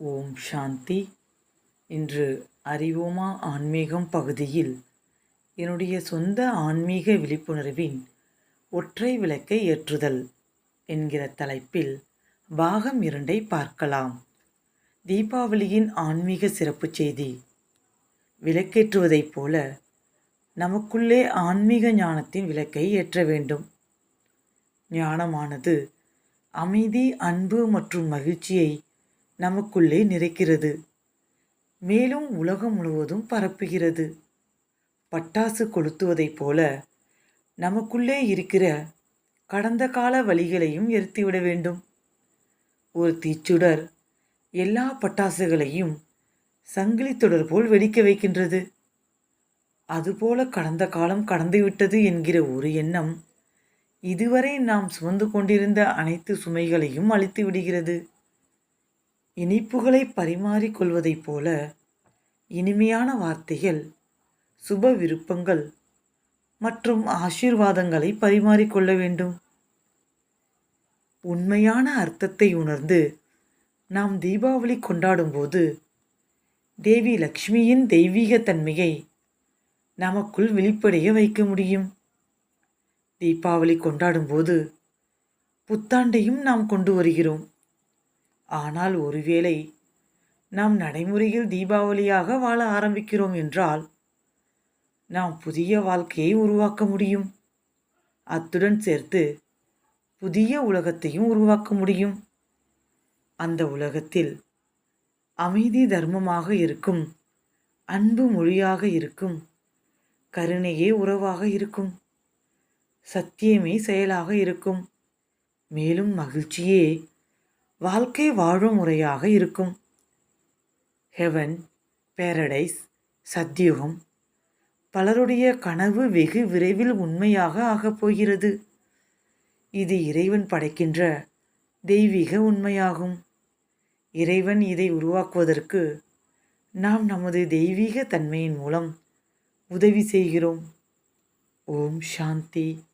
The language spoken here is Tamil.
ஓம் சாந்தி. இன்று அறிவோமா ஆன்மீகம் பகுதியில் என்னுடைய சொந்த ஆன்மீக விழிப்புணர்வின் ஒற்றை விளக்கை ஏற்றுதல் என்கிற தலைப்பில் பாகம் இரண்டை பார்க்கலாம். தீபாவளியின் ஆன்மீக சிறப்பு செய்தி. விளக்கேற்றுவதைப் போல நமக்குள்ளே ஆன்மீக ஞானத்தின் விளக்கை ஏற்ற வேண்டும். ஞானமானது அமைதி அன்பு மற்றும் மகிழ்ச்சியை நமக்குள்ளே நிறைக்கிறது. மேலும் உலகம் முழுவதும் பரப்புகிறது. பட்டாசு கொளுத்துவதைப் போல நமக்குள்ளே இருக்கிற கடந்த கால வழிகளையும் எரித்துவிட வேண்டும். ஒரு தீச்சுடர் எல்லா பட்டாசுகளையும் சங்கிலி தொடர் போல் வெடிக்க வைக்கின்றது. அதுபோல கடந்த காலம் கடந்துவிட்டது என்கிற ஒரு எண்ணம் இதுவரை நாம் சுமந்து கொண்டிருந்த அனைத்து சுமைகளையும் அழித்து விடுகிறது. இனிப்புகளை பரிமாறிக்கொள்வதைப் போல இனிமையான வார்த்தைகள் சுப விருப்பங்கள் மற்றும் ஆசீர்வாதங்களை பரிமாறிக்கொள்ள வேண்டும். உண்மையான அர்த்தத்தை உணர்ந்து நாம் தீபாவளி கொண்டாடும்போது தேவி லக்ஷ்மியின் தெய்வீக தன்மையை நமக்குள் வெளிப்படைய வைக்க முடியும். தீபாவளி கொண்டாடும்போது புத்தாண்டையும் நாம் கொண்டு வருகிறோம். ஆனால் ஒருவேளை நாம் நடைமுறையில் தீபாவளியாக வாழ ஆரம்பிக்கிறோம் என்றால் நாம் புதிய வாழ்க்கையை உருவாக்க முடியும். அத்துடன் சேர்த்து புதிய உலகத்தையும் உருவாக்க முடியும். அந்த உலகத்தில் அமைதி தர்மமாக இருக்கும் அன்பு மொழியாக இருக்கும் கருணையே உறவாக இருக்கும் சத்தியமே செயலாக இருக்கும். மேலும் மகிழ்ச்சியே வாழ்க்கை வாழும் முறையாக இருக்கும். ஹெவன் பேரடைஸ் சத்தியுகம். பலருடைய கனவு வெகு விரைவில் உண்மையாக ஆகப் போகிறது. இது இறைவன் படைக்கின்ற தெய்வீக உண்மையாகும். இறைவன் இதை உருவாக்குவதற்கு நாம் நமது தெய்வீக தன்மையின் மூலம் உதவி செய்கிறோம். ஓம் சாந்தி.